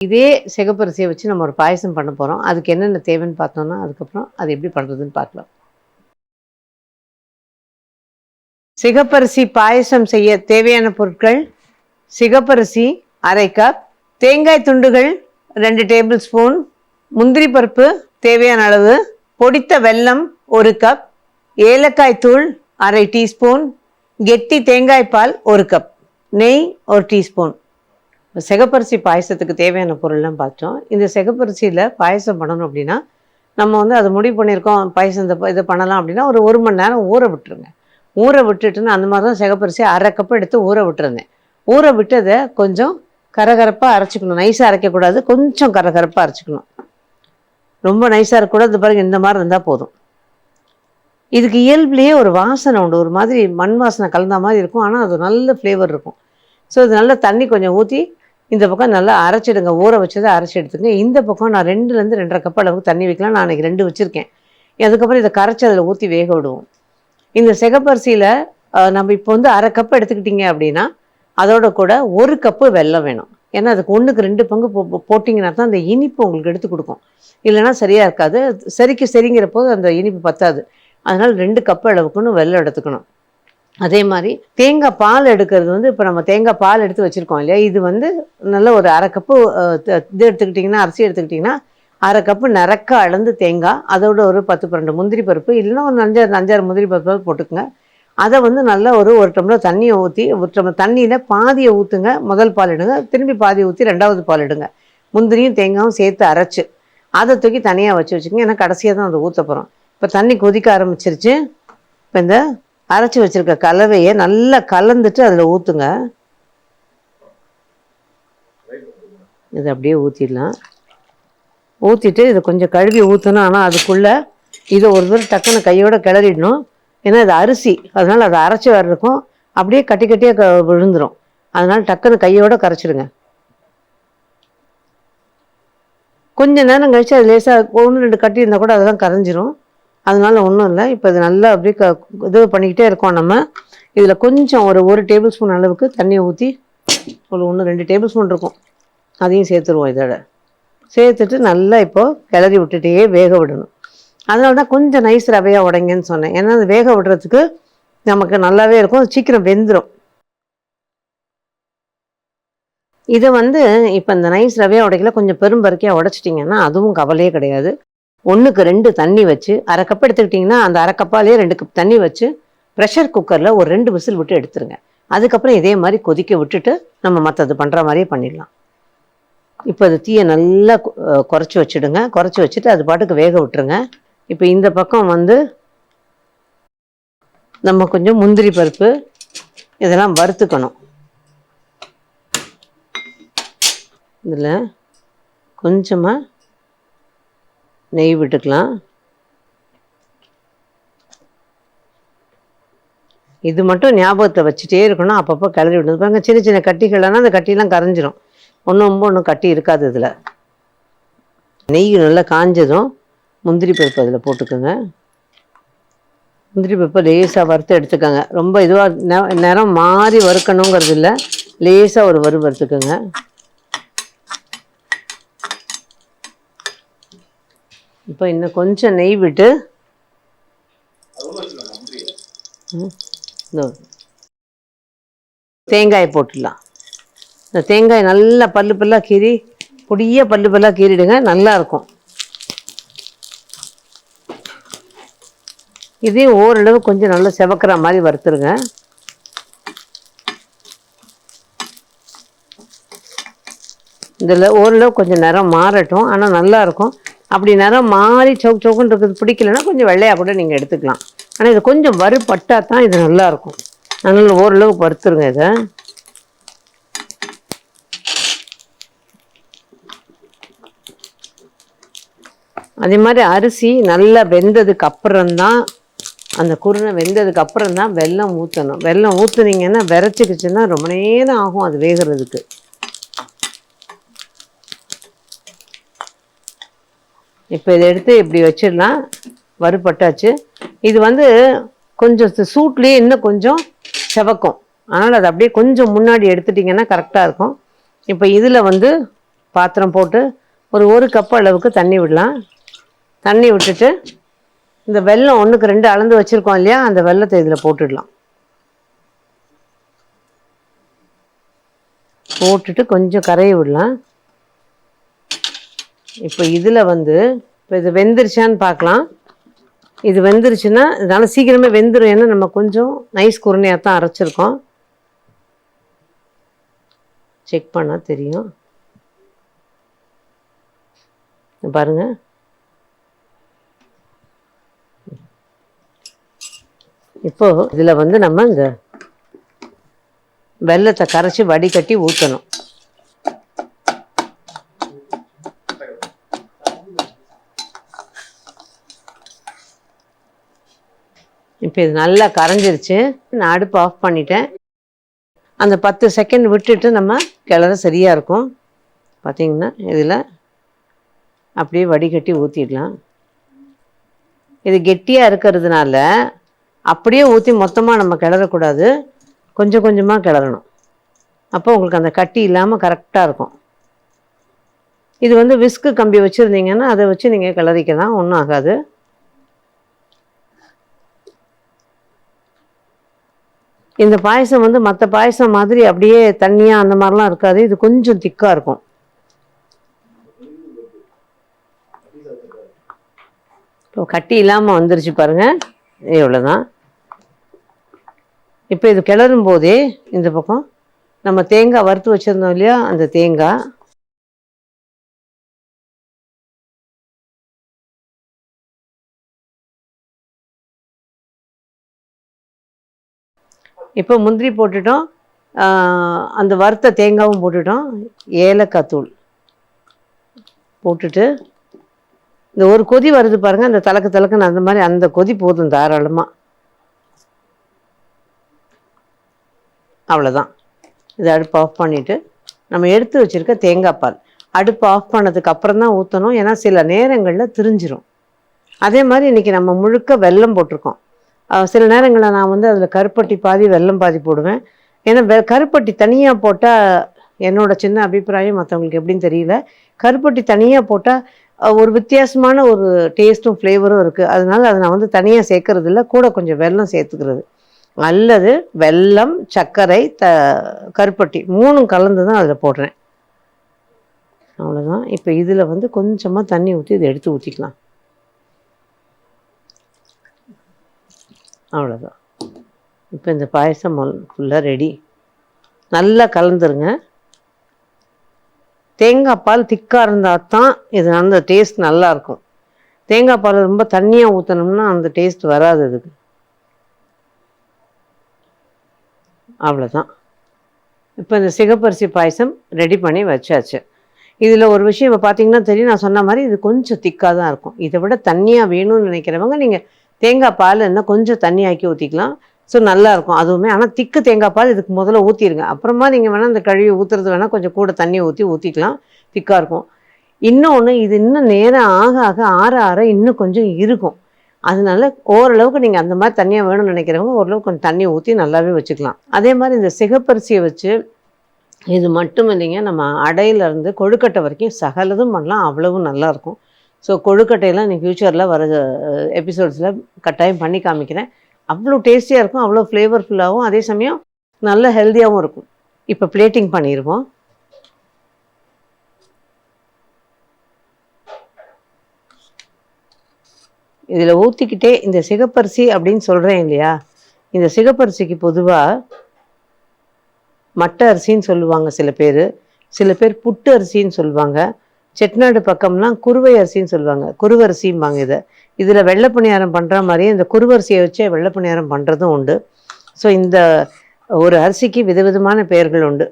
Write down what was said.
இதே சிகப்பரிசியை வச்சு நம்ம ஒரு பாயசம் பண்ண போகிறோம் அதுக்கு என்னென்ன தேவைன்னு பார்த்தோம்னா அதுக்கப்புறம் அது எப்படி பண்ணுறதுன்னு பார்க்கலாம். சிகப்பரிசி பாயசம் செய்ய தேவையான பொருட்கள் சிகப்பரிசி அரை கப் தேங்காய் துண்டுகள் ரெண்டு டேபிள் ஸ்பூன் முந்திரி பருப்பு தேவையான அளவு பொடித்த வெல்லம் ஒரு கப் ஏலக்காய் தூள் அரை டீஸ்பூன் கெட்டி தேங்காய் பால் ஒரு கப் நெய் ஒரு டீஸ்பூன் சிகப்பரிசி பாயசத்துக்கு தேவையான பொருள்லாம் பார்த்தோம். இந்த சிகப்பரிசியில் பாயசம் பண்ணணும் அப்படின்னா நம்ம வந்து அதை முடிவு பண்ணியிருக்கோம் பாயசம் இந்த இதை பண்ணலாம் அப்படின்னா ஒரு ஒரு மணி நேரம் ஊற விட்டுருங்க. ஊற விட்டுட்டுன்னு அந்த மாதிரி தான் சிகப்பரிசி அரை கப்பு எடுத்து ஊற விட்டுருந்தேன் ஊற விட்டதை கொஞ்சம் கரகரப்பாக அரைச்சிக்கணும். நைஸாக அரைக்கக்கூடாது கொஞ்சம் கரகரப்பாக அரைச்சிக்கணும். ரொம்ப நைஸாக இருக்கக்கூடாது பாருங்கள் இந்த மாதிரி இருந்தால் போதும். இதுக்கு இயல்புலேயே ஒரு வாசனை உண்டு. ஒரு மாதிரி மண் வாசனை கலந்த மாதிரி இருக்கும். ஆனால் அது நல்ல ஃப்ளேவர் இருக்கும். ஸோ இது நல்லா தண்ணி கொஞ்சம் ஊற்றி இந்த பக்கம் நல்லா அரைச்சிடுங்க ஊற வச்சதை அரைச்சி எடுத்துங்க இந்த பக்கம் நான் ரெண்டுலேருந்து ரெண்டரை கப் அளவுக்கு தண்ணி வைக்கலாம். நான் அன்றைக்கி ரெண்டு வச்சுருக்கேன். அதுக்கப்புறம் இதை கரைச்சி அதில் ஊற்றி வேக விடுவோம். இந்த சிகப்பரிசியில் நம்ம இப்போ வந்து அரை கப் எடுத்துக்கிட்டிங்க அப்படின்னா அதோட கூட ஒரு கப்பு வெல்லம் வேணும். ஏன்னா அதுக்கு ஒன்றுக்கு ரெண்டு பங்கு போ போட்டிங்கன்னா தான் அந்த இனிப்பு உங்களுக்கு எடுத்து கொடுக்கும். இல்லைன்னா சரியாக இருக்காது. சரிக்கு சரிங்கிற போது அந்த இனிப்பு பத்தாது. அதனால் ரெண்டு கப் அளவுக்குன்னு வெல்லம் எடுத்துக்கணும். அதே மாதிரி தேங்காய் பால் எடுக்கிறது வந்து இப்போ நம்ம தேங்காய் பால் எடுத்து வச்சுருக்கோம் இல்லையா? இது வந்து நல்ல ஒரு அரை கப்பு இது எடுத்துக்கிட்டிங்கன்னா அரிசி எடுத்துக்கிட்டிங்கன்னா அரை கப்பு நிறக்க அளந்து தேங்காய் அதோட ஒரு பத்து பன்னெண்டு முந்திரி பருப்பு இல்லைன்னா ஒரு அஞ்சாறு அஞ்சாறு முந்திரி பருப்பு போட்டுக்குங்க. அதை வந்து நல்லா ஒரு ஒரு டம்ளர் தண்ணியை ஊற்றி ஒரு டம்ளர் தண்ணியில் பாதியை ஊற்றுங்க முதல் பால் எடுங்க. திரும்பி பாதியை ஊற்றி ரெண்டாவது பால் எடுங்க. முந்திரியும் தேங்காயும் சேர்த்து அரைச்சு அதை தூக்கி தனியாக வச்சு வச்சுக்கோங்க. ஏன்னா கடைசியாக தான் அதை ஊற்ற போகிறோம் இப்போ தண்ணி கொதிக்க ஆரம்பிச்சிருச்சு. இப்போ இந்த அரைச்சி வச்சுருக்க கலவையை நல்லா கலந்துட்டு அதில் ஊற்றுங்க இதை அப்படியே ஊற்றிடலாம் ஊற்றிட்டு இதை கொஞ்சம் கழுவி ஊற்றணும் ஆனால் அதுக்குள்ளே இதை ஒரு தடவை டக்குன்னு கையோடு கிளறிடணும். ஏன்னா இது அரிசி. அதனால் அதை அரைச்சி வர்றதுக்கும் அப்படியே கட்டி கட்டியாக க விழுந்துடும் அதனால் டக்குன்னு கையோடு கரைச்சிடுங்க. கொஞ்ச நேரம் கழிச்சு அது லேசாக ஒன்று ரெண்டு கட்டி இருந்தால் கூட அதெல்லாம் கரைஞ்சிரும். அதனால ஒன்றும் இல்லை. இப்போ இது நல்லா அப்படியே க இது பண்ணிக்கிட்டே இருக்கோம் நம்ம. இதில் கொஞ்சம் ஒரு ஒரு டேபிள் ஸ்பூன் அளவுக்கு தண்ணியை ஊற்றி ஒரு ஒன்று ரெண்டு டேபிள் ஸ்பூன் இருக்கும். அதையும் சேர்த்துருவோம் இதோட. சேர்த்துட்டு நல்லா இப்போது கிளறி விட்டுட்டே வேக விடணும். அதனால தான் கொஞ்சம் நைஸ் ரவையாக உடைங்கன்னு சொன்னேன். ஏன்னா அது வேக விடுறதுக்கு நமக்கு நல்லாவே இருக்கும். சீக்கிரம் வெந்துடும் இதை வந்து இப்போ இந்த நைஸ் ரவையாக உடைக்கல கொஞ்சம் பெரும்பருக்கையாக உடைச்சிட்டிங்கன்னா அதுவும் கவலையே கிடையாது. ஒன்றுக்கு ரெண்டு தண்ணி வச்சு அரை கப் எடுத்துக்கிட்டிங்கன்னா அந்த அரை கப்பாலே ரெண்டு கப் தண்ணி வச்சு ப்ரெஷர் குக்கரில் ஒரு ரெண்டு விசில் விட்டு எடுத்துருங்க. அதுக்கப்புறம் இதே மாதிரி கொதிக்க விட்டுட்டு நம்ம மற்றது பண்ணுற மாதிரியே பண்ணிடலாம். இப்போ அது தீயை நல்லா குறைச்சி வச்சுடுங்க. குறைச்சி வச்சுட்டு அது பாட்டுக்கு வேக விட்டுருங்க. இப்போ இந்த பக்கம் வந்து நம்ம கொஞ்சம் முந்திரி பருப்பு இதெல்லாம் வறுத்துக்கணும். இதில் கொஞ்சமாக நெய் விட்டுக்கலாம். இது மட்டும் ஞாபகத்தை வச்சுட்டே இருக்கணும். அப்பப்போ கிளறி விடணும். பாருங்க சின்ன சின்ன கட்டிகள்னா அந்த கட்டிலாம் கரைஞ்சிரும். ஒன்றும் ரொம்ப ஒன்றும் கட்டி இருக்காது இதில். நெய் நல்லா காஞ்சதும் முந்திரி பருப்பு அதில் போட்டுக்கோங்க. முந்திரி பருப்பை லேசாக வறுத்து எடுத்துக்கோங்க. ரொம்ப இதுவாக நிறம் மாறி வறுக்கணுங்கிறது இல்லை. லேசாக ஒரு வறு வறுத்துக்கோங்க இப்போ இன்னும் கொஞ்சம் நெய் விட்டு. ம், தேங்காய் போட்டுடலாம். இந்த தேங்காய் நல்லா பல்லு பல்லாக கீறி பொடியாக பல்லு பல்லாக கீறிடுங்க நல்லாயிருக்கும் இதையும் ஓரளவு கொஞ்சம் நல்லா செவக்கிற மாதிரி வறுத்துருங்க. இதில் ஓரளவு கொஞ்சம் நிறம் மாறட்டும் ஆனால் நல்லா இருக்கும். அப்படி நிறம் மாறி சவுக் சவுக்குன்னு இருக்கிறது பிடிக்கலன்னா கொஞ்சம் வெள்ளையாக கூட நீங்கள் எடுத்துக்கலாம். ஆனால் இது கொஞ்சம் வறுபட்டால் தான் இது நல்லா இருக்கும் அதனால் ஓரளவு வறுத்துருங்க இதை. அதே மாதிரி அரிசி நல்லா வெந்ததுக்கு அப்புறம்தான் அந்த குருணை வெந்ததுக்கு அப்புறம் தான் வெல்லம் ஊற்றணும் வெல்லம் ஊற்றுனீங்கன்னா விரைச்சிக்கிச்சுன்னா ரொம்ப நேரம் ஆகும் அது வேகிறதுக்கு. இப்போ இதை எடுத்து இப்படி வச்சிடலாம் வறுப்பட்டாச்சு இது வந்து கொஞ்சம் சூட்லேயே இன்னும் கொஞ்சம் செவக்கும். அதனால் அதை அப்படியே கொஞ்சம் முன்னாடி எடுத்துட்டிங்கன்னா கரெக்டாக இருக்கும். இப்போ இதில் வந்து பாத்திரம் போட்டு ஒரு ஒரு கப் அளவுக்கு தண்ணி விடலாம். தண்ணி விட்டுட்டு இந்த வெல்லம் ஒன்றுக்கு ரெண்டு அளந்து வச்சுருக்கோம் இல்லையா? அந்த வெள்ளத்தை இதில் போட்டுடலாம். போட்டுட்டு கொஞ்சம் கரையை விடலாம். இப்போ இதில் வந்து இப்போ இது வெந்துருச்சான்னு பார்க்கலாம் இது வெந்துருச்சுன்னா இதனால் சீக்கிரமே வெந்துடும் ஏன்னா நம்ம கொஞ்சம் நைஸ் குருணையாக தான் அரைச்சிருக்கோம். செக் பண்ணால் தெரியும். பாருங்க. இப்போது இதில் வந்து நம்ம இந்த வெல்லத்தை கரைச்சி வடிகட்டி ஊற்றணும் இப்போ இது நல்லா கரைஞ்சிருச்சு. நான் அடுப்பு ஆஃப் பண்ணிட்டேன். அந்த பத்து செகண்ட் விட்டுட்டு நம்ம கிளற சரியாக இருக்கும். பார்த்தீங்கன்னா இதில் அப்படியே வடிகட்டி ஊற்றிடலாம் இது கெட்டியாக இருக்கிறதுனால அப்படியே ஊற்றி மொத்தமாக நம்ம கிளறக்கூடாது. கொஞ்சம் கொஞ்சமாக கிளறணும். அப்போ உங்களுக்கு அந்த கட்டி இல்லாமல் கரெக்டாக இருக்கும். இது வந்து விஸ்கு கம்பி வச்சுருந்தீங்கன்னா அதை வச்சு நீங்கள் கிளறிக்கலாம். ஒன்றும் ஆகாது. இந்த பாயசம் வந்து மற்ற பாயசம் மாதிரி அப்படியே தண்ணியாக அந்த மாதிரிலாம் இருக்காது. இது கொஞ்சம் திக்காக இருக்கும். இப்போ கட்டி இல்லாமல் வந்துருச்சு பாருங்கள் இவ்வளோ தான் இப்போ இது கிளறும் போதே இந்த பக்கம் நம்ம தேங்காய் வறுத்து வச்சுருந்தோம் இல்லையா? அந்த தேங்காய். இப்போ முந்திரி போட்டுட்டோம். ஆஹ் அந்த வறுத்த தேங்காவும் போட்டுட்டோம். ஏலக்காய் தூள் போட்டுட்டு இந்த ஒரு கொதி வருது பாருங்க அந்த தலக்கு தலக்குன்னு அந்த மாதிரி அந்த கொதி போதும் தாராளமாக அவ்வளோதான் இதை அடுப்பு ஆஃப் பண்ணிவிட்டு நம்ம எடுத்து வச்சுருக்க தேங்காய் பால். அடுப்பு ஆஃப் பண்ணதுக்கு அப்புறம் தான் ஊற்றணும் ஏன்னா சில நேரங்களில் திரிஞ்சிரும். அதே மாதிரி இன்றைக்கி நம்ம முழுக்க வெல்லம் போட்டிருக்கோம். சில நேரங்களில் நான் வந்து அதில் கருப்பட்டி பாதி வெள்ளம் பாதி போடுவேன். ஏன்னா வெ கருப்பட்டி தனியாக போட்டால் என்னோட சின்ன அபிப்பிராயம் மற்றவங்களுக்கு எப்படின்னு தெரியல. கருப்பட்டி தனியாக போட்டால் ஒரு வித்தியாசமான ஒரு டேஸ்ட்டும் ஃப்ளேவரும் இருக்குது அதனால அதை நான் வந்து தனியாக சேர்க்கறது இல்லை கூட கொஞ்சம் வெல்லம் சேர்த்துக்கிறது. அல்லது வெல்லம் சர்க்கரை த கருப்பட்டி மூணும் கலந்து தான் அதில் போடுறேன். அவ்வளோதான் இப்போ இதில் வந்து கொஞ்சமாக தண்ணி ஊற்றி இதை எடுத்து ஊற்றிக்கலாம் அவ்வளோதான் இப்போ இந்த பாயசம் ஃபுல்லாக ரெடி நல்லா கலந்துருங்க. தேங்காய் பால் திக்காக இருந்தால் தான் இது அந்த டேஸ்ட் நல்லா இருக்கும். தேங்காய் பால் ரொம்ப தண்ணியாக ஊற்றணும்னா அந்த டேஸ்ட் வராது அதுக்கு. அவ்வளோதான் இப்போ இந்த சிகப்பரிசி பாயசம் ரெடி பண்ணி வச்சாச்சு. இதில் ஒரு விஷயம் இப்போ பார்த்தீங்கன்னா தெரியும். நான் சொன்ன மாதிரி இது கொஞ்சம் திக்காக தான் இருக்கும். இதை விட தண்ணியாக வேணும்னு நினைக்கிறவங்க நீங்கள் தேங்காய் பால் இன்னும் கொஞ்சம் தண்ணி ஆக்கி ஊற்றிக்கலாம் ஸோ நல்லாயிருக்கும் அதுவுமே. ஆனால் திக்கு தேங்காய் பால் இதுக்கு முதல்ல ஊற்றிடுங்க அப்புறமா நீங்கள் வேணால் அந்த கழுவி ஊற்றுறது வேணால் கொஞ்சம் கூட தண்ணி ஊற்றி ஊற்றிக்கலாம் திக்காக இருக்கும். இன்னொன்று இது இன்னும் நேரம் ஆக ஆக ஆற ஆற இன்னும் கொஞ்சம் இருக்கும். அதனால ஓரளவுக்கு நீங்கள் அந்த மாதிரி தண்ணியாக வேணும்னு நினைக்கிறவங்க ஓரளவுக்கு கொஞ்சம் தண்ணி ஊற்றி நல்லாவே வச்சுக்கலாம். அதே மாதிரி இந்த சிகப்பரிசியை வச்சு இது மட்டும் இல்லைங்க நம்ம அடையிலேருந்து கொழுக்கட்டை வரைக்கும் சகலதும் பண்ணலாம். அவ்வளவும் நல்லாயிருக்கும். ஸோ கொழுக்கட்டையெல்லாம் நீ ஃப்யூச்சரில் வர எபிசோட்ஸில் கட்டாயம் பண்ணி காமிக்கிறேன். அவ்வளோ டேஸ்டியாக இருக்கும் அவ்வளோ ஃப்ளேவர்ஃபுல்லாகவும் அதே சமயம் நல்ல ஹெல்த்தியாகவும் இருக்கும். இப்போ பிளேட்டிங் பண்ணிடுவோம் இதில் ஊற்றிக்கிட்டே இந்த சிகப்பரிசி அப்படின்னு சொல்கிறேன் இல்லையா? இந்த சிகப்பரிசிக்கு பொதுவாக மட்டை அரிசின்னு சொல்லுவாங்க சில பேர். சில பேர் புட்டு அரிசின்னு சொல்லுவாங்க. செட்டிநாடு பக்கம்லாம் குருவை அரிசின்னு சொல்லுவாங்க. குருவரிசிம்பாங்க இதை. இதில் வெள்ளப்பணியாரம் பண்ணுற மாதிரியே இந்த குருவரிசியை வச்சே வெள்ளப்பணியாரம் பண்ணுறதும் உண்டு. ஸோ இந்த ஒரு அரிசிக்கு விதவிதமான பெயர்கள் உண்டு.